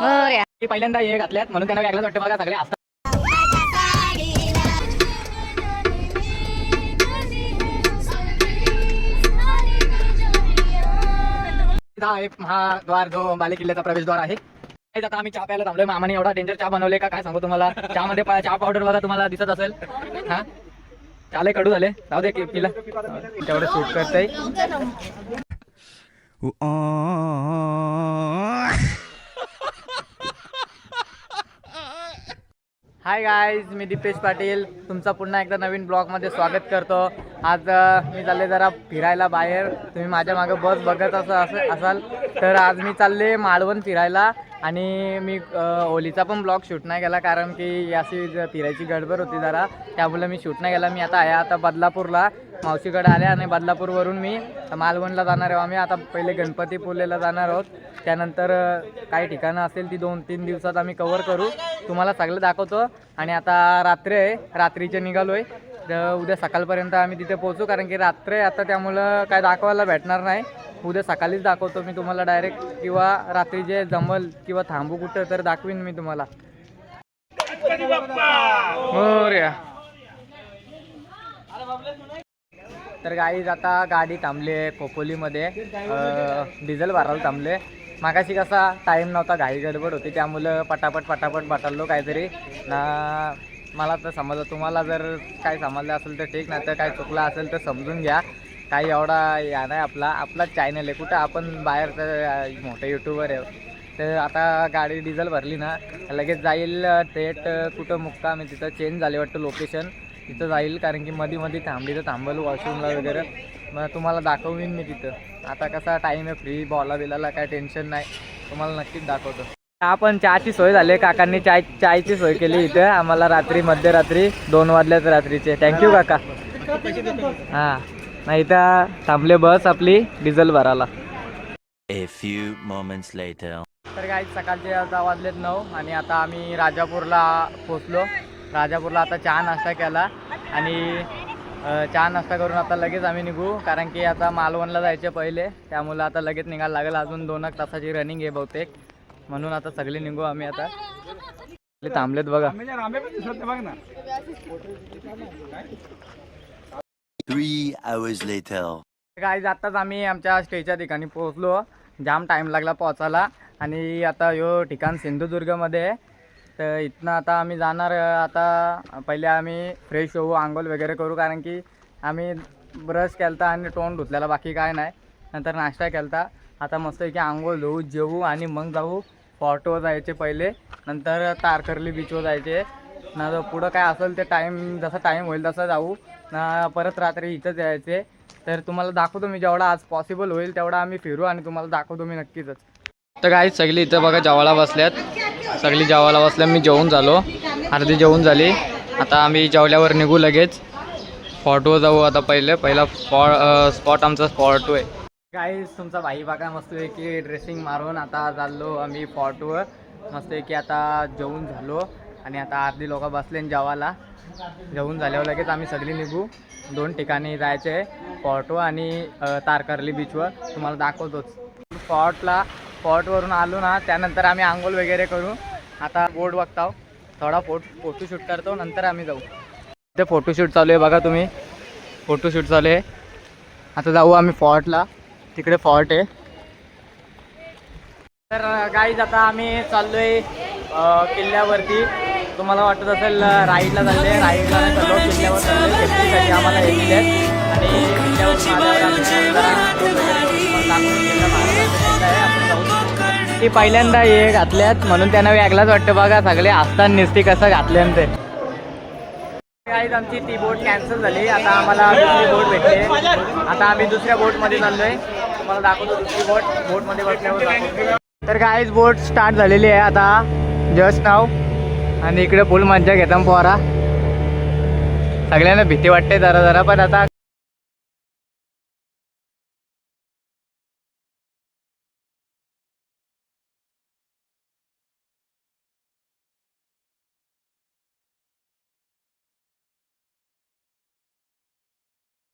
ते पहिल्यांदा हे घातल्यात म्हणून त्यांना वेगळंच वाटतं बघा सगळे असतात हा आहे हा द्वार जो बाले किल्ल्याचा प्रवेशद्वार आहे हे आता आम्ही चहा प्यायला थांबलोय मामाने एवढा डेंजर चहा बनवले का काय सांगू तुम्हाला चहामध्ये चहा पावडर बघा तुम्हाला दिसत असेल हा चाले कडू झाले जाऊ दे पिला तेवढं शूट करतय हाय गाईज मी दीपेश पाटील. तुमचा पुन्हा एकदा नवीन ब्लॉगमध्ये स्वागत करतो. आज मी चालले जरा फिरायला बाहेर. तुम्ही माझ्या मागं बस बघत असं असं असाल तर आज मी चालले मालवण फिरायला. आणि मी होलीचा पण ब्लॉग शूट नाही केला कारण की अशी फिरायची गडबड होती जरा. त्यामुळे मी शूट नाही केला. मी आता आहे आता बदलापूरला. मावशीकडे आले आणि बदलापूरवरून मी मालवणला जाणार आहे. आम्ही आता पहिले गणपतीपुलेला जाणार आहोत. त्यानंतर काही ठिकाणं असेल ती दोन तीन दिवसात आम्ही कवर करू. तुम्हाला सगळं दाखवतो. आणि आता रात्री आहे. रात्रीचे निघालो आहे तर उद्या सकाळपर्यंत आम्ही तिथे पोहोचू. कारण की रात्र आहे. आता त्यामुळं काय दाखवायला भेटणार नाही. उद्या सकाळीच दाखवतो मी तुम्हाला डायरेक्ट किंवा रात्री जे जमल किंवा थांबू कुठं तर दाखवीन मी तुम्हाला. मोरया. तर गाईज आता गाडी थांबली आहे खोपोलीमध्ये डिझेल भरायला थांबले मागाशी कसा टाईम नव्हता घाई गडबड होती. त्यामुळं पटापट पटापट बटाललो काहीतरी. ना मला तर समजलं. तुम्हाला जर काय समजलं असेल तर ठीक नाही तर काय चुकलं असेल तर समजून घ्या. काही एवढा या नाही आपला. आपलाच चॅनल आहे. कुठं आपण बाहेरचं मोठं यूट्यूबर आहे. तर आता गाडी डिझेल भरली ना लगेच जाईल थेट कुठं मुक्काम आहे तिथं. चेंज झाले वाटतं लोकेशन तिथं जाईल कारण की मध्ये मध्ये थांबली तर थांबल वॉशरूमला वगैरे. मग तुम्हाला दाखवीन मी तिथं. आता कसा टाईम आहे फ्री बॉला बिलाला काय टेन्शन नाही. तुम्हाला नक्कीच दाखवतो. आपण चहाची सोय झाली काकांनी. चाय चायची सोय केली इथं. आम्हाला रात्री मध्यरात्री दोन वाजल्याच रात्रीचे. थँक्यू काका. हां. नाही इथं थांबले बस आपली डिझेल भरायला. A few moments later. तर काही सकाळचे आता वाजलेत नऊ आणि आता आम्ही राजापूरला पोचलो राजापूरला आता चहा नाश्ता केला आणि चहा नाश्ता करून आता लगेच आम्ही निघू कारण की आता मालवणला जायचे पहिले त्यामुळे आता लगेच निघायला लागेल. अजून दोन एक तासाची रनिंग आहे बहुतेक. म्हणून आता सगळे निघू आम्ही आता. थांबलेत बघा. Three hours later. काय आत्ताच आम्ही आमच्या स्टेच्या ठिकाणी पोहोचलो. जाम टाईम लागला पोहोचायला. आणि आता ह्यो ठिकाण सिंधुदुर्गमध्ये आहे. तर इथनं आता आम्ही जाणार आता पहिले आम्ही फ्रेश होऊ आंघोळ वगैरे करू कारण की आम्ही ब्रश केलता आणि तोंड धुतलेला बाकी काय नाही. नंतर नाश्ता केलता. आता मस्तपैकी आंघोळ धुऊ जेवू आणि मग जाऊ फॉर्टवर जायचे पहिले. नंतर तारकर्ली बीचवर जायचे. ना पुढं काय असेल ते टाईम जसा टाईम होईल तसं जाऊ. ना परत रात्री इथंच यायचे. तर तुम्हाला दाखवतो मी जेवढा आज पॉसिबल होईल तेवढा आम्ही फिरू आणि तुम्हाला दाखवतो मी नक्कीच. तर काही सगळी इथं बघा जेवायला बसल्यात. सगळी जेवायला बसल्या मी जेवून झालो. अर्धी जेवून झाली. आता आम्ही जेवल्यावर निघू लगेच. स्पॉटवर जाऊ आता पहिले. पहिला स्पॉट स्पॉट आमचा स्पॉट आहे काय तुमचा भाई बघा मस्त आहे की ड्रेसिंग मारून आता चाललो आम्ही स्पॉटवर मस्त की आता जेवून झालो. आणि आता अर्धी लोक बसले जेवायला. जेवून झाल्यावर लगेच आम्ही सगळी निघू. दोन ठिकाणी जायचे आहे फॉर्टो आणि तारकर्ली बीचवर तुम्हाला दाखवतोच. स्पॉटला फॉर्टवरून आलो ना त्यानंतर आम्ही आंघोळ वगैरे करू. आता बोर्ड बघताव. थोडा फोट फोटोशूट करतो नंतर आम्ही जाऊ. ते फोटोशूट चालू आहे बघा तुम्ही. फोटोशूट चालू आहे. आता जाऊ आम्ही फॉर्टला तिकडे फॉर्ट आहे. तर गाईज आता आम्ही चाललो आहे किल्ल्यावरती. तुम्हाला वाटत असेल राईडला चालले राईडला चाललो किल्ल्यावर सेफ्टीसाठी आम्हाला हे दिले आणि किल्ल्यावर ती पहिल्यांदा हे घातल्यात म्हणून त्यांना वेगळाच वाटतं. बघा सगळे असताना निस्ती कसं घातल्यान ते गाईज आमची ती बोट कॅन्सल झाली. आता आम्हाला दुसरी बोट भेटली आता आम्ही दुसऱ्या बोटमध्ये चाललोय. तुम्हाला दाखवतो दुसरी बोट बोटमध्ये बसल्यावर तर गाईज बोट स्टार्ट झालेली आहे आता. जस्ट नाव आणि इकडे फुल मज्जा घेता पोहरा सगळ्यांना भीती वाटते जरा जरा पण आता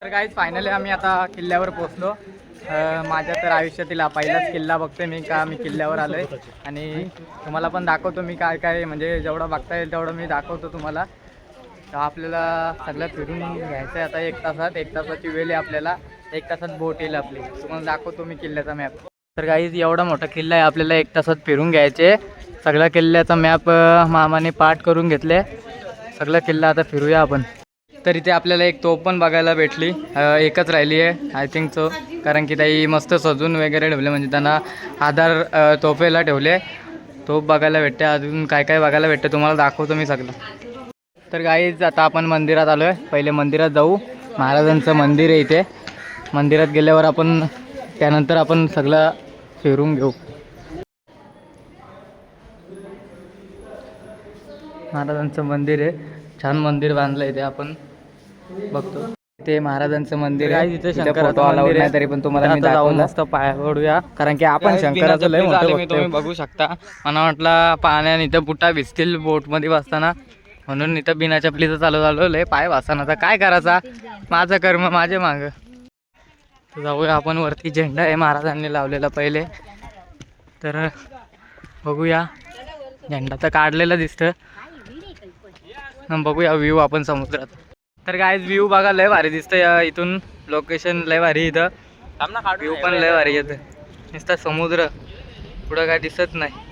तर काहीच फायनली आम्ही आता किल्ल्यावर पोहोचलो. माझ्या तर आयुष्यातील हा पहिलाच किल्ला बघतोय मी का मी किल्ल्यावर आलो आहे आणि तुम्हाला पण दाखवतो मी काय काय म्हणजे जेवढं बघता येईल तेवढं मी दाखवतो तुम्हाला. तर आपल्याला सगळं फिरून घ्यायचं आहे आता एक तासात. एक तासाची वेळ आहे आपल्याला. एक तासात बोट येईल आपली. तुम्हाला दाखवतो मी किल्ल्याचा मॅप तर काही एवढा मोठा किल्ला आहे. आपल्याला एक तासात फिरून घ्यायचे सगळ्या किल्ल्याचा मॅप मामाने पाठ करून घेतले सगळा किल्ला आता फिरूया आपण. तर इथे आपल्याला एक तोप पण बघायला भेटली. एकच राहिली आहे आय थिंक सो कारण की ताई मस्त सजून वगैरे ठेवले म्हणजे त्यांना आधार तोफेला ठेवले. तोप बघायला भेटते अजून काय काय बघायला भेटते तुम्हाला दाखवतो मी सगळं. तर गाईज आता आपण मंदिरात आलो आहे पहिले मंदिरात जाऊ. महाराजांचं मंदिर आहे इथे. मंदिरात गेल्यावर आपण त्यानंतर आपण सगळं फिरून घेऊ. महाराजांचं मंदिर आहे. छान मंदिर बांधलं इथे आपण. बघतो. ते महाराजांचं मंदिर आहे. तिथे शंकराचं मंदिर आहे. तरी पण तुम्हाला मी जाऊन मस्त पाय पडूया कारण की आपण शंकराचं लय मोठं. तुम्ही बघू शकता. मला वाटलं पाण्याने इथं बुटा भिजतील बोटमध्ये बसताना. म्हणून इथं बिना चपलीचं चालू झालो. लय पाय वाचना आता काय करायचा? माझं कर्म माझे माग. जाऊया आपण. वरती झेंडा आहे. महाराजांनी लावलेला पहिले. तर बघूया. झेंडा तर काढलेला दिसतं बघूया व्ह्यू आपण समुद्रात. तर काय व्ह्यू बघा लय भारी दिसतं या इथून लोकेशन लय भारी इथं. व्ह्यू पण लय भारी येतं नुसतं समुद्र पुढं काय दिसत नाही.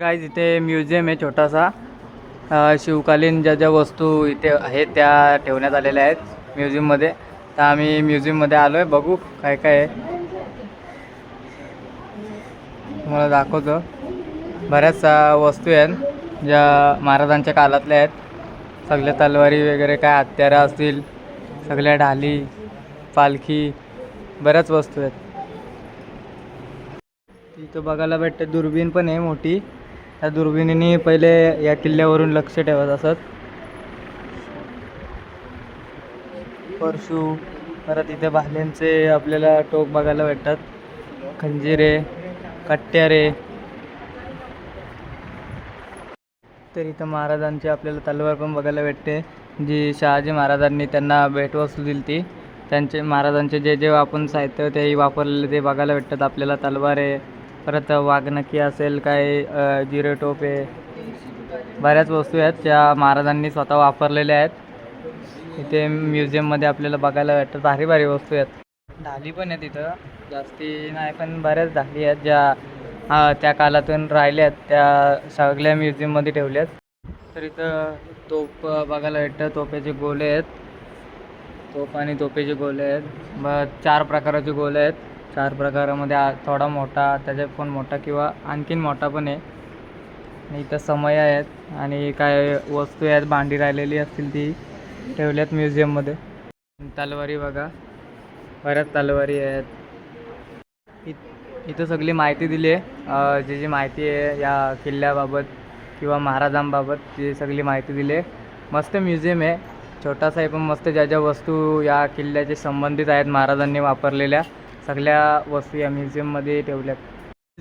काय इथे म्युझियम आहे छोटासा. शिवकालीन ज्या ज्या वस्तू इथे आहेत त्या ठेवण्यात आलेल्या आहेत म्युझियममध्ये तर आम्ही म्युझियममध्ये आलो आहे बघू काय काय आहे. तुम्हाला दाखवतो. बऱ्याच वस्तू आहेत ज्या महाराजांच्या काळातल्या आहेत. सगळ्या तलवारी वगैरे काय हत्यारं असतील सगळ्या ढाली पालखी बऱ्याच वस्तू आहेत. तिथं बघायला भेटते दुर्बीण पण आहे मोठी. त्या दुर्बिणीने पहिले या किल्ल्यावरून लक्ष ठेवत असत. परशू परत इथे भाल्यांचे आपल्याला टोक बघायला भेटतात. खंजिरे कट्ट्यारे तर इथं महाराजांची आपल्याला तलवार पण बघायला भेटते. जी शहाजी महाराजांनी त्यांना भेटवस्तू दिली ती. त्यांचे महाराजांचे जे जे आपण साहित्य तेही वापरलेले ते बघायला भेटतात. आपल्याला तलवार आहे. परत वाघनकी असेल काय जिरे टोप आहे. बऱ्याच वस्तू आहेत ज्या महाराजांनी स्वतः वापरलेल्या आहेत. इथे म्युझियममध्ये आपल्याला बघायला भेटतात. भारी भारी वस्तू आहेत. ढाली पण आहेत इथं. जास्ती नाही पण बऱ्याच झाली आहेत ज्या त्या काळातून राहिल्या आहेत त्या सगळ्या म्युझियममध्ये ठेवल्या आहेत. तर इथं तोप बघायला भेटतं तोप्याचे गोले आहेत. तोप आणि तोपेचे गोले आहेत. ब चार प्रकाराचे गोले आहेत. चार प्रकारामध्ये थोडा मोठा त्याच्या पण मोठा किंवा आणखीन मोठा पण आहे. आणि इथं समय आहेत आणि काय वस्तू आहेत भांडी राहिलेली असतील ती ठेवल्यात म्युझियममध्ये तलवारी बघा. बऱ्याच तलवारी आहेत. इथं सगळी माहिती दिली आहे. जी जी माहिती आहे या किल्ल्याबाबत किंवा महाराजांबाबत ती सगळी माहिती दिली आहे. मस्त म्युझियम आहे. छोटासा आहे पण मस्त ज्या ज्या वस्तू या किल्ल्याचे संबंधित आहेत महाराजांनी वापरलेल्या सगळ्या वस्तू या म्युझियममध्ये ठेवल्यात.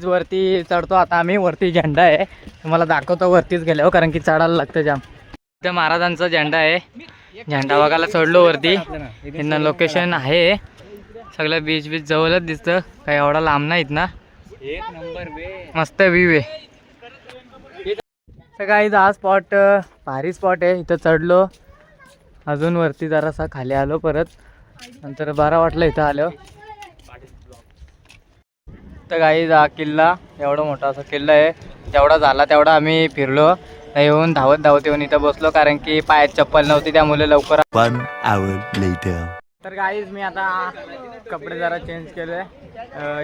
वरती चढतो आता आम्ही वरती झेंडा आहे. तुम्हाला दाखवतो वरतीच गेल्यावर हो, कारण की चढायला लागतं जाम. इथं महाराजांचा झेंडा आहे. झेंडा बघायला चढलो वरती. त्यांना लोकेशन आहे. सगळं बीच बीच जवळच दिसतं. काही एवढा लांब नाहीत ना. एक नंबर मस्त व्ह्यू आहे. तर काही हा स्पॉट भारी स्पॉट आहे. इथं चढलो. अजून वरती जरासा खाली आलो परत. नंतर बरा वाटलं इथं आलं तर काही हा किल्ला एवढा मोठा असा किल्ला आहे. जेवढा झाला तेवढा आम्ही फिरलो. येऊन धावत धावत येऊन इथं बसलो. कारण की पायात चप्पल नव्हती त्यामुळे लवकर. तर गाईज मी आता कपडे जरा चेंज केले.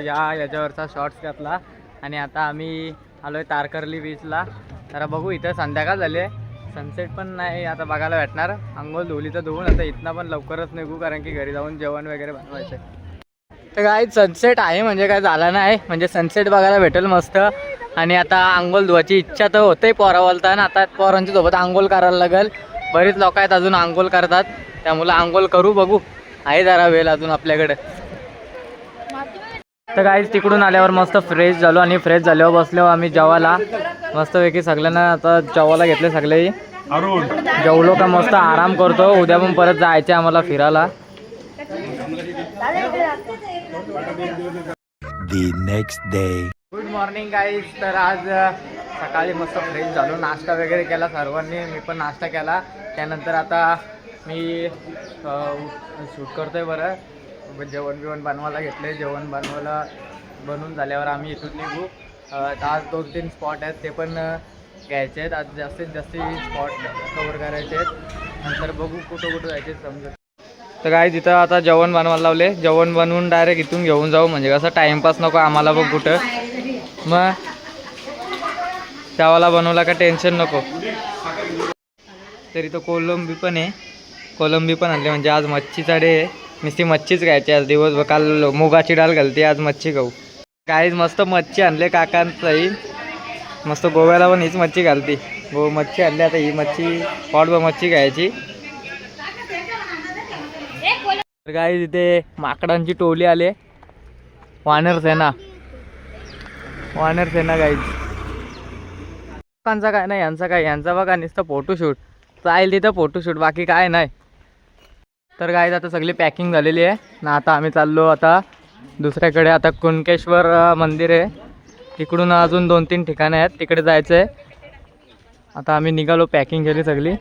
या याच्यावरचा शॉर्ट्स घातला. आणि आता आम्ही आलो आहे तारकर्ली बीचला जरा बघू इथं संध्याकाळ झाली आहे. सनसेट पण नाही आता बघायला भेटणार. अंघोळ धुली तर धुवून आता इथनं पण लवकरच निघू कारण की घरी जाऊन जेवण वगैरे बनवायचं आहे तर काय सनसेट आहे म्हणजे काय झाला नाही. म्हणजे सनसेट बघायला भेटेल मस्त. आणि आता आंघोळ धुवायची इच्छा तर होते पोरा बोलताना. आता पोरांच्या सोबत आंघोळ करायला लागेल. बरीच लोक आहेत अजून आंघोळ करतात. त्यामुळं आंघोळ करू बघू. आहे जरा वेळ अजून आपल्याकडे. तर काय तिकडून आल्यावर मस्त फ्रेश झालो आणि फ्रेश झाल्यावर बसल्यावर आम्ही जेवायला. मस्तपैकी सगळ्यांना आता जेवायला घेतले अरुण. जेवलो का मस्त आराम करतो. उद्या पण परत जायचं आम्हाला फिरायला. The next day. Good morning guys तर आज सकाळी मस्त फ्रेश झालो. नाश्ता वगैरे केला सर्वांनी. मी पण नाश्ता केला. त्यानंतर आता मी शूट करतो आहे बरं जेवण बिवण बनवायला घेतले जेवण बनवायला बनवून झाल्यावर आम्ही इथून निघू. तर आज दोन तीन स्पॉट आहेत. ते पण घ्यायचे आहेत. आज जास्तीत जास्त स्पॉट कवर करायचे आहेत. नंतर बघू कुठं कुठं जायचे समजत तर काय तिथं आता जेवण बनवायला लावले. जेवण बनवून डायरेक्ट इथून घेऊन जाऊ. म्हणजे कसं टाइमपास नको आम्हाला बघ कुठं. मग त्यावाला बनवला का टेन्शन नको. तरी तो कोलंबी पण आहे. कोलंबी पण आणली म्हणजे आज मच्छीचा डे आहे. नुसती मच्छीच घ्यायची आज दिवसभर. काल मुगाची डाळ घालते आज मच्छी खाऊ. काहीच मस्त मच्छी आणले काकांचाही. मस्त गोव्याला पण हीच मच्छी घालती. गो मच्छी आणली आता ही मच्छी पॉटभर मच्छी घ्यायची तर काय तिथे माकडांची टोली आले वानर सेना. वानर सेना गाईज. लोकांचा काय नाही यांचा काय यांचा बघा नुसतं फोटोशूट चालेल तिथं फोटोशूट बाकी काय नाही. तर काय आता सगळी पॅकिंग झालेली आहे. ना आता आम्ही चाललो आता दुसऱ्याकडे आता कुणकेश्वर मंदिर आहे. तिकडून अजून दोन तीन ठिकाणं आहेत तिकडे जायचं आहे आता आम्ही निघालो पॅकिंग केली सगळी.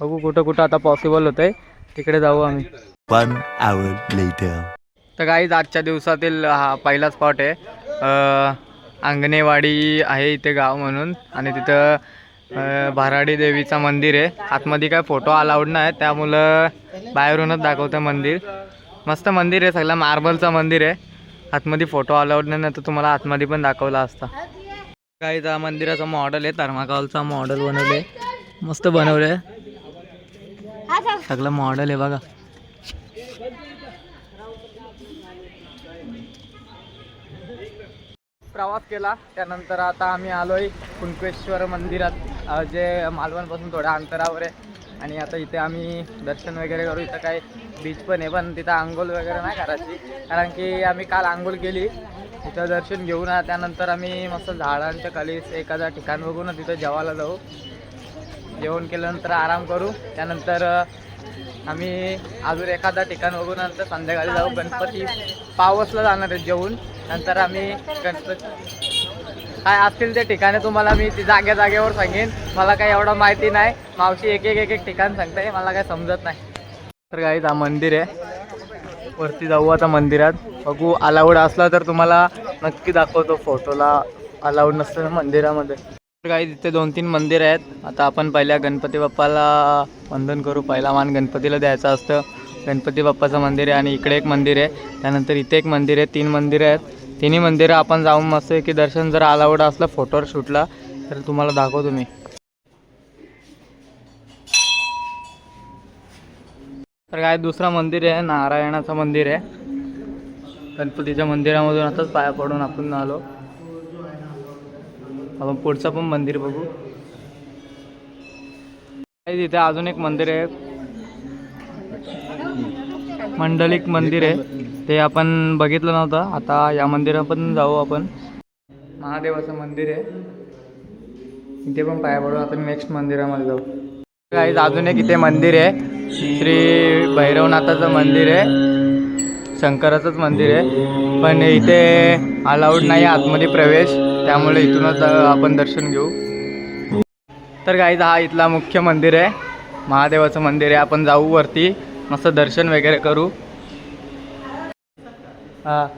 बघू कुठं कुठं आता पॉसिबल होतं आहे तिकडे जाऊ आम्ही. One hour later. तर काहीच आजच्या दिवसातील हा पहिला स्पॉट आहे. अंगणेवाडी आहे इथे गाव म्हणून. आणि तिथं भराडी देवीचं मंदिर आहे. आतमध्ये काय फोटो अलाउड नाही. त्यामुळं बाहेरूनच दाखवतं मंदिर. मस्त मंदिर आहे सगळं. मार्बलचं मंदिर आहे. आतमध्ये फोटो अलाउड नाही तर तुम्हाला आतमध्ये पण दाखवला असता. काही त्या मंदिराचं मॉडेल आहे. थर्माकॉलचा मॉडेल बनवले मस्त बनवले सगळं मॉडेल आहे बघा. प्रवास केला. त्यानंतर आता आम्ही आलोय कुंकेश्वर मंदिरात. जे मालवणपासून थोड्या अंतरावर आहे. आणि आता इथे आम्ही दर्शन वगैरे करू. इथं काय बीच पण आहे पण तिथं आंघोळ वगैरे नाही करायची. कारण की आम्ही काल आंघोळ केली. तिथं दर्शन घेऊन आ- त्यानंतर आम्ही मस्त झाडांच्या खाली एखादा ठिकाण बघून तिथं जेवायला जाऊ. जेवण केल्यानंतर आराम करू. त्यानंतर आम्ही अजून एखादा ठिकाण बघून नंतर संध्याकाळी जाऊ. गणपती पावसला जाणार आहे जेवून. नंतर आम्ही गणपती काय असतील ते ठिकाणे तुम्हाला मी ती जाग्या जागेवर सांगेन. मला काही एवढं माहिती नाही. मावशी एक एक एक एक ठिकाण सांगताय मला काय समजत नाही. तर काही हा मंदिर आहे. वरती जाऊ आता मंदिरात. बघू अलाउड असला तर तुम्हाला नक्की दाखवतो फोटोला अलाउड नसतं मंदिरामध्ये. तर काही तिथे दोन तीन मंदिर आहेत. आता आपण पहिल्या गणपती बाप्पाला वंदन करू. पहिला मान गणपतीला द्यायचं असतं. गणपती बाप्पाचं मंदिर आहे आणि इकडे एक मंदिर आहे. त्यानंतर इथे एक मंदिर आहे. तीन मंदिरं आहेत. तिन्ही मंदिरं आपण जाऊन मस्त की दर्शन जर अलाउड असलं फोटोवर शूटला तर तुम्हाला दाखवतो मी. तर काय दुसरं मंदिर आहे नारायणाचं मंदिर आहे. गणपतीच्या मंदिरामधून आताच पाया पडून आपण आलो. आपण पुढचं पण मंदिर बघू. काय तिथे अजून एक मंदिर आहे. मंडलिक मंदिर आहे. ते आपण बघितलं नव्हतं. आता या मंदिरात पण जाऊ आपण. महादेवाचं मंदिर आहे. इथे पण पाया पडू. आता नेक्स्ट मंदिरामध्ये जाऊ. काही अजून एक इथे मंदिर आहे. श्री भैरवनाथाचं मंदिर आहे. शंकराचंच मंदिर आहे. पण इथे अलाउड नाही आतमध्ये प्रवेश. त्यामुळे इथूनच आपण दर्शन घेऊ. तर काही हा इथला मुख्य मंदिर आहे. महादेवाचं मंदिर आहे. आपण जाऊ वरती. मस्त दर्शन वगैरे करू. हां.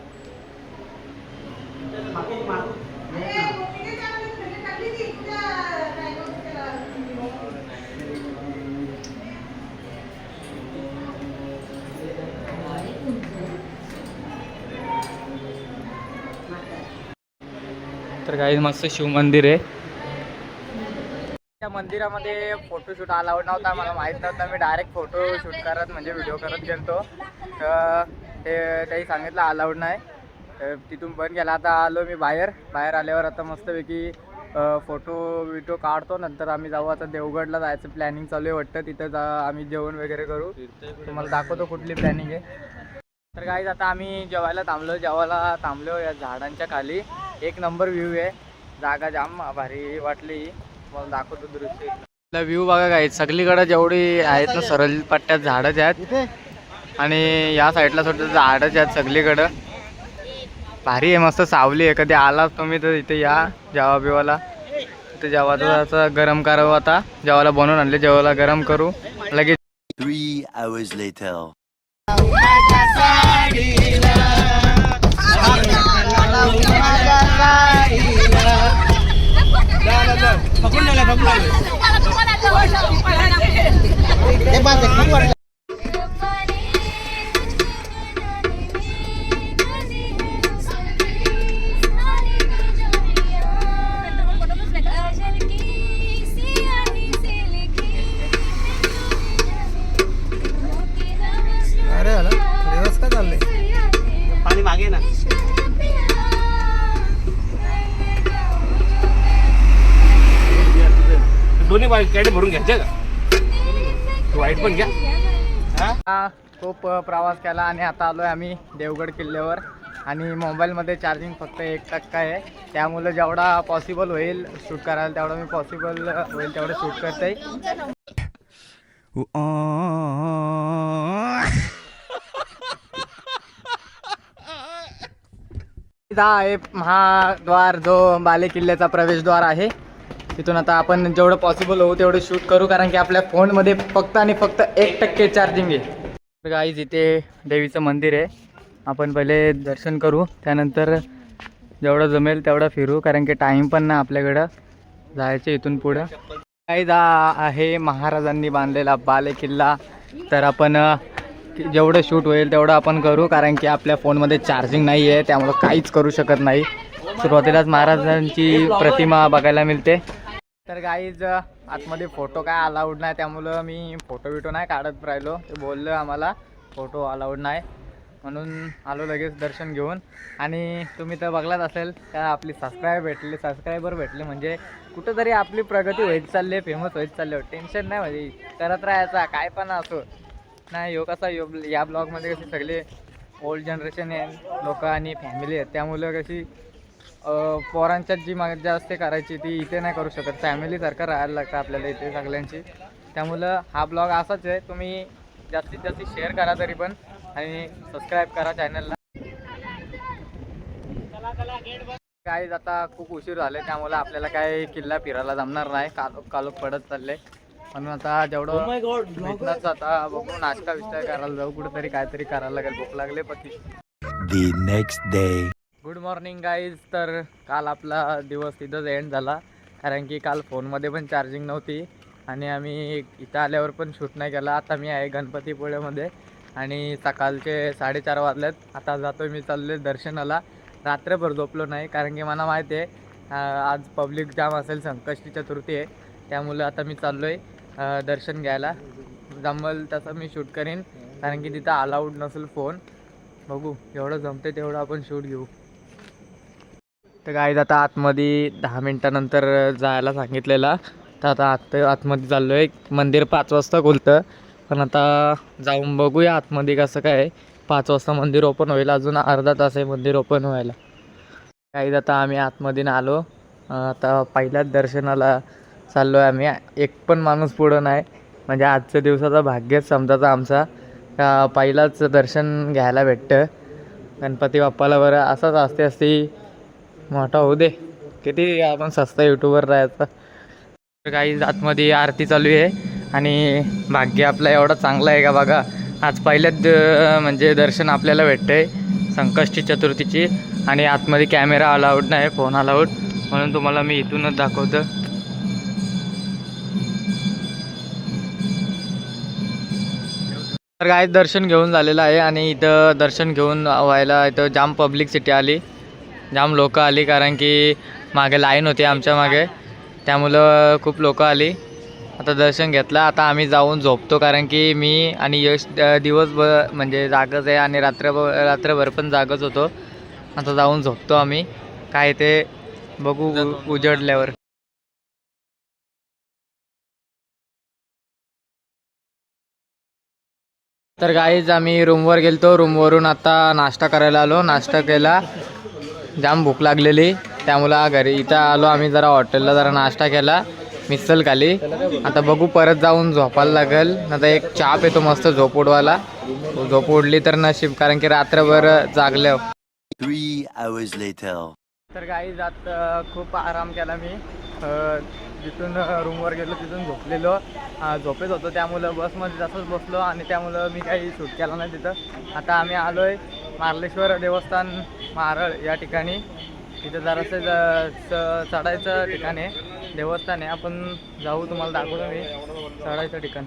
तर काही मस्त शिवमंदिर आहे. त्या मंदिरामध्ये फोटोशूट अलाउड नव्हता मला माहीत नव्हतं. मी डायरेक्ट फोटो शूट करत म्हणजे व्हिडिओ करत गेलतो. तर ते काही सांगितलं अलाउड नाही. तर तिथून बंद केला आता आलो मी बाहेर. बाहेर आल्यावर आता मस्तपैकी फोटो विटो काढतो. नंतर आम्ही जाऊ. आता देवगडला जायचं. प्लॅनिंग चालू आहे वाटतं. तिथं जा आम्ही जेवण वगैरे करू. तुम्हाला दाखवतो कुठली प्लॅनिंग आहे. तर काही आता आम्ही जेवायला थांबलो. जेवायला थांबलो या झाडांच्या खाली. एक नंबर व्ह्यू आहे. जागा जाम भारी वाटली. मला दाखवतो दृश्य. व्ह्यू बघा काय सगळीकडे जेवढी आहेत ना सरळ पट्ट्यात झाडंच आहेत. आणि या साईडला सुद्धा झाडच आहेत सगळीकडं. भारी आहे मस्त सावली आहे. कधी आलाच तुम्ही तर इथे या जेवा बिवाला. इथे जेवाचं असं गरम करावं आता. जेवायला बनवून आणले जेवायला गरम करू. लगेच hours later. अरे कॅडे भरून घ्यायचे का? वाईट पण घ्या. हा, खूप प्रवास केला आणि आता आलो आहे आम्ही देवगड किल्ल्यावर. आणि मोबाईलमध्ये चार्जिंग फक्त एक टक्का आहे. त्यामुळे जेवढा पॉसिबल होईल शूट करायला तेवढा मी पॉसिबल होईल तेवढं शूट करते इथं आहे महाद्वार जो बाले किल्ल्याचा प्रवेशद्वार आहे. तिथून आता आपण जेवढं पॉसिबल होऊ तेवढं शूट करू कारण की आपल्या फोनमध्ये फक्त आणि फक्त एक टक्के चार्जिंग आहे. गाईज इथे देवीचं मंदिर आहे. आपण पहिले दर्शन करू त्यानंतर जेवढं जमेल तेवढं फिरू कारण की टाईम पण नाही आपल्याकडं. जायचं इथून पुढं. गाईज आहे महाराजांनी बांधलेला बाले किल्ला. तर आपण जेवढं शूट होईल तेवढं आपण करू कारण की आपल्या फोनमध्ये चार्जिंग नाही आहे त्यामुळं काहीच करू शकत नाही. सुरुवातीलाच महाराजांची प्रतिमा बघायला मिळते. तर गाईज आतमध्ये फोटो काय अलाउड नाही त्यामुळं मी फोटो बिटो नाही काढत राहिलो. ते बोललं आम्हाला फोटो अलाउड नाही. म्हणून आलो लगेच दर्शन घेऊन. आणि तुम्ही तर बघलाच असेल का आपली सबस्क्राईब भेटले सबस्क्रायबर भेटले म्हणजे कुठंतरी आपली प्रगती होत चालली फेमस होत चालली. हो, टेन्शन नाही म्हणजे करत राहायचा काय पण असो. नाही यो कसा यो या ब्लॉगमध्ये कशी सगळे ओल्ड जनरेशन आहे लोक आणि फॅमिली आहेत. त्यामुळं कशी पोरांच्यात जी मजा असते करायची ती इथे नाही करू शकत. फॅमिलीसारखं राहायला लागतं आपल्याला इथे सगळ्यांची. त्यामुळं हा ब्लॉग असाच आहे. तुम्ही जास्तीत जास्त शेअर करा तरी पण आणि सबस्क्राईब करा चॅनलला काही आता खूप उशीर झाले त्यामुळे आपल्याला काय किल्ला फिरायला जमणार नाही. कालोख कालोख पडत चालले. म्हणून आता जेवढं भेटणारच आता बघू नाश्ता विष्टा करायला जाऊ. कुठेतरी काहीतरी करायला लागेल. भूक लागले पती. Next day. Good morning guys तर काल आपला दिवस तिथंच एंड झाला. कारण की काल फोनमध्ये पण चार्जिंग नव्हती. आणि आम्ही इथं आल्यावर पण शूट नाही केला. आता मी आहे गणपतीपुळेमध्ये. आणि सकाळचे साडेचार वाजलेत. आता जातो मी चालले दर्शनाला. रात्रभर झोपलो नाही. कारण की मला माहिती आहे आज पब्लिक जाम असेल संकष्टी चतुर्थी आहे. त्यामुळं आता मी चाललो आहे दर्शन घ्यायला. जमल तसं मी शूट करीन. कारण की तिथं अलाउड नसेल फोन बघू जेवढं जमते तेवढं आपण शूट घेऊ. तर गाईज आता आतमध्ये दहा मिनटानंतर जायला सांगितलेला. तर आता आत आतमध्ये चाललो आहे मंदिर पाच वाजता खुलतं. पण आता जाऊन बघूया आतमध्ये कसं काय पाच वाजता मंदिर ओपन होईल. अजून अर्धा तास आहे मंदिर ओपन व्हायला. काही आता आम्ही आतमध्ये न आलो. आता पहिल्याच दर्शनाला चाललो आहे आम्ही. एक पण माणूस पुढं नाही. म्हणजे आजच्या दिवसाचा भाग्यच समजायचा आमचा. का पहिलाच दर्शन घ्यायला भेटतं. गणपती बाप्पाला बरं असंच असते असते मोठा होऊ दे. किती आपण सस्ता यूट्यूबर राहायचा. तर काही आतमध्ये आरती चालू आहे आणि भाग्य आपला एवढा चांगला आहे का बघा. आज पहिल्याच द- म्हणजे दर्शन आपल्याला भेटतंय संकष्टी चतुर्थीची. आणि आतमध्ये कॅमेरा अलाउड नाही फोन अलाउड म्हणून तुम्हाला मी इथूनच दाखवतो. तर काय दर्शन घेऊन झालेलं आहे आणि इथं दर्शन घेऊन व्हायला इथं जाम पब्लिक सिटी आली. जाम लोकं आली कारण की मागे लाईन होती आमच्या मागे. त्यामुळं खूप लोकं आली. आता दर्शन घेतलं. आता आम्ही जाऊन झोपतो कारण की मी आणि यश दिवसभर म्हणजे जागच आहे आणि रात्रभर रात्रभर पण जागच होतो. आता जाऊन झोपतो आम्ही. काय ते बघू उ- उजडल्यावर. तर गाईज आम्ही रूमवर गेलतो. रूमवरून आता नाश्ता करायला आलो. नाश्ता केला. जाम भूक लागलेली. त्यामुळं घरी इथं आलो आम्ही जरा हॉटेलला जरा नाश्ता केला. मिसल खाली. आता बघू परत जाऊन झोपायला लागेल. आता एक चहा पितो मस्त झोप उडवायला. झोप उडली तर नशीब कारण की रात्रभर जागले. तर काही जात खूप आराम केला मी. जिथून रूमवर गेलो तिथून झोपलेलो. झोपेत होतो त्यामुळं बसमध्ये तसंच बसलो आणि त्यामुळं मी काही शूट केला नाही तिथं. आता आम्ही आलो आहे मार्लेश्वर देवस्थान मारळ या ठिकाणी. तिथं जरासं ज- च- चढायचं ठिकाण आहे. देवस्थान आहे. आपण जाऊ तुम्हाला दाखवतो मी. चढायचं ठिकाण.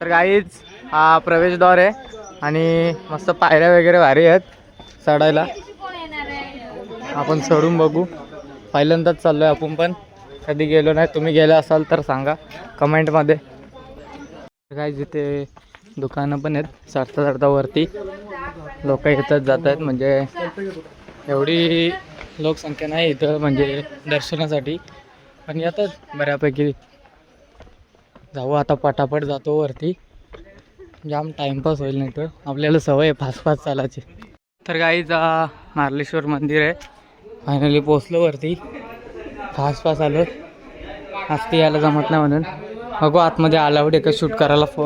तर काहीच हा प्रवेशद्वार आहे आणि मस्त पायऱ्या वगैरे भारी आहेत चढायला. आपण चढून बघू. पहिल्यांदाच चाललो आहे आपण पण. कधी गेलो नाही तुम्ही गेले असाल तर सांगा. कमेंटमध्ये. काय जिथे दुकानं पण आहेत. चढता चढता वरती लोक येतात जात आहेत. म्हणजे एवढी लोकसंख्या नाही इथं म्हणजे दर्शनासाठी. पण येतात बऱ्यापैकी. जाऊ आता पटापट जातो वरती. जाम टाईमपास होईल नाही तर. आपल्याला सवय आहे फास्ट फास्ट चालायची. तर गाईचा मार्लेश्वर मंदिर आहे. फायनली पोचलो वरती. फास्ट फास्ट आलो असती यायला जमत नाही म्हणून. बघू आतमध्ये अलाउड आहे का शूट करायला फो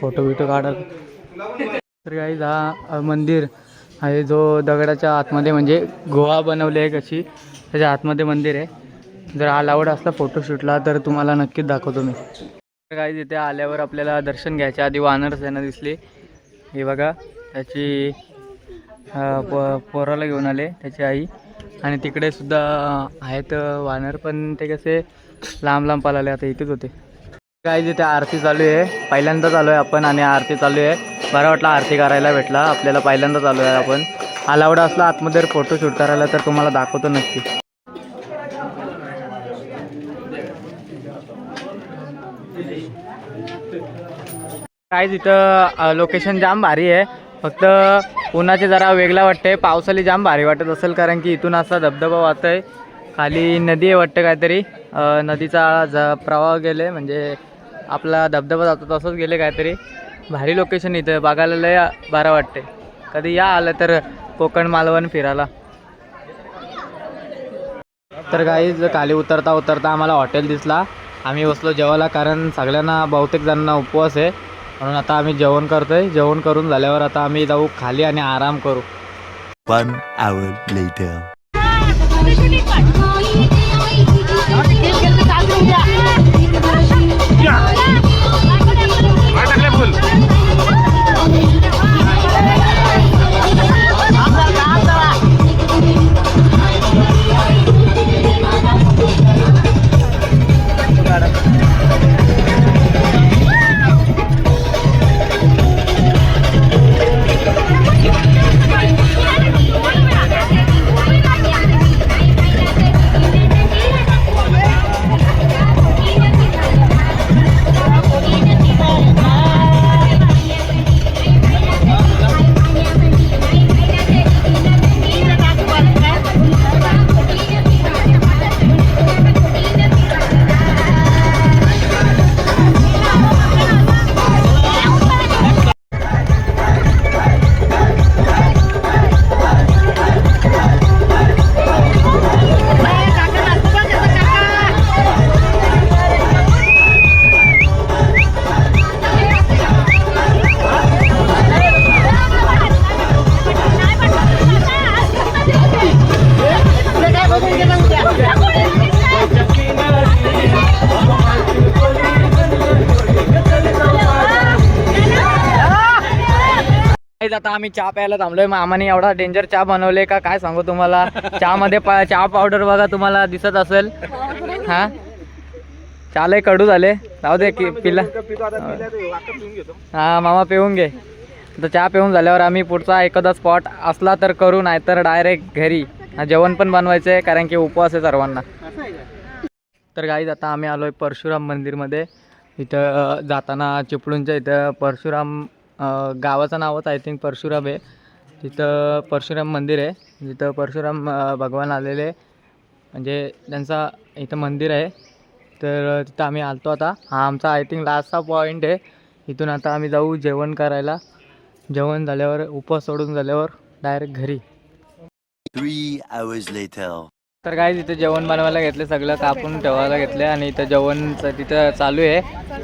फोटो बिटो काढायला. तर गाईज हा मंदिर आहे जो दगडाच्या आतमध्ये म्हणजे गुहा बनवली आहे कशी. त्याच्या आतमध्ये मंदिर आहे. जर अलाउड असला फोटोशूटला तर तुम्हाला नक्कीच दाखवतो मी. तर गाईज इथे आल्यावर आपल्याला दर्शन घ्यायच्या आधी वानर सेना दिसली. हे बघा त्याची प पोराला घेऊन आले त्याची आई. आणि तिकडे सुद्धा आहेत वानर पण ते कसे लांब लांब पाला आता इथेच होते. काय जिथे आरती चालू आहे पहिल्यांदा चालू आहे आपण आणि आरती चालू आहे. बरं वाटलं आरती करायला भेटला. आपल्याला पहिल्यांदा चालू आहे आपण. अलाउड असला आतमध्ये फोटो शूट करायला तर तुम्हाला दाखवतो नक्की. काय तिथं लोकेशन जाम भारी आहे. फक्त उन्हाचे जरा वेगळा वाटतंय. पावसाली जाम भारी वाटत असेल कारण की इथून असा धबधबा वाहतोय. खाली नदी आहे वाटतं काहीतरी. नदीचा ज प्रवाह गेले म्हणजे आपला धबधबा जातो तसंच गेले काहीतरी. भारी लोकेशन इथं. बघायला लय बरं वाटते कधी या आलं तर कोकण मालवण फिरायला. तर काही खाली उतरता उतरता आम्हाला हॉटेल दिसला. आम्ही बसलो जेवायला कारण सगळ्यांना बहुतेक जणांना उपवास आहे. म्हणून आता आम्ही जेवण करतोय. जेवण करून झाल्यावर आता आम्ही जाऊ खाली आणि आराम करू. One hour later. आता आम्ही चहा प्यायला थांबलोय. मामाने एवढा डेंजर चहा बनवले का? काय सांगू तुम्हाला? चहामध्ये मध्ये चहा पावडर बघा तुम्हाला दिसत असेल. हा? चाल कडू झाले. जाऊ दे की पिला. हा मामा पिऊन घे. तर चहा पिऊन झाल्यावर आम्ही पुढचा एखादा स्पॉट असला तर करू नाहीतर डायरेक्ट घरी. जेवण पण बनवायचं आहे कारण की उपवास आहे सर्वांना. तर गाईज आता आम्ही आलोय परशुराम मंदिरमध्ये. इथं जाताना चिपळूणच्या इथं परशुराम गावाचं नावच आय थिंक परशुराम आहे. तिथं परशुराम मंदिर आहे. जिथं परशुराम भगवान आलेले म्हणजे त्यांचा इथं मंदिर आहे. तर तिथं आम्ही आलतो आता. हा आमचा आय थिंक लास्टचा पॉईंट आहे. इथून आता आम्ही जाऊ जेवण करायला. जेवण झाल्यावर उपवास सोडून झाल्यावर डायरेक्ट घरी. तर काय इथं जेवण बनवायला घेतले सगळं कापून ठेवायला घेतले. आणि इथं जेवणचं तिथं चालू आहे.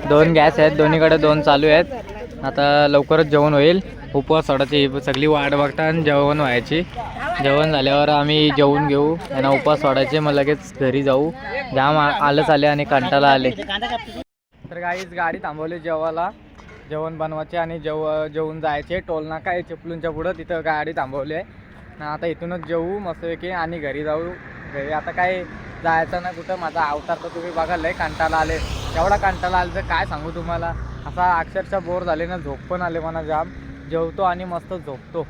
दोन गॅस आहेत. दोन्हीकडे दोन चालू आहेत. आता लवकरच जेवण होईल. उपवास सोडायची सगळी वाट बघता आणि जेवण व्हायची. जेवण झाल्यावर आम्ही जेवून घेऊ यांना उपवास सोडायचे मग लगेच घरी जाऊ. जाम आ- आलंच आले आणि कंटाला आले. तर काहीच गाडी थांबवली जेवायला. जेवण बनवायचे आणि जेव जेवून जायचे. टोल नाका आहे चिपलूनच्या पुढं तिथं गाडी थांबवली आहे. आता इथूनच जेवू मस्तपैकी आणि घरी जाऊ. घरी आता काय जायचं ना कुठं माझा अवतार तर तुम्ही बघाल आहे कंटाला आले. एवढा कंटाला आलं तर काय सांगू तुम्हाला? असा अक्षरशः बोर झाले ना झोप पण आले मला जाम. जेवतो आणि मस्त झोपतो.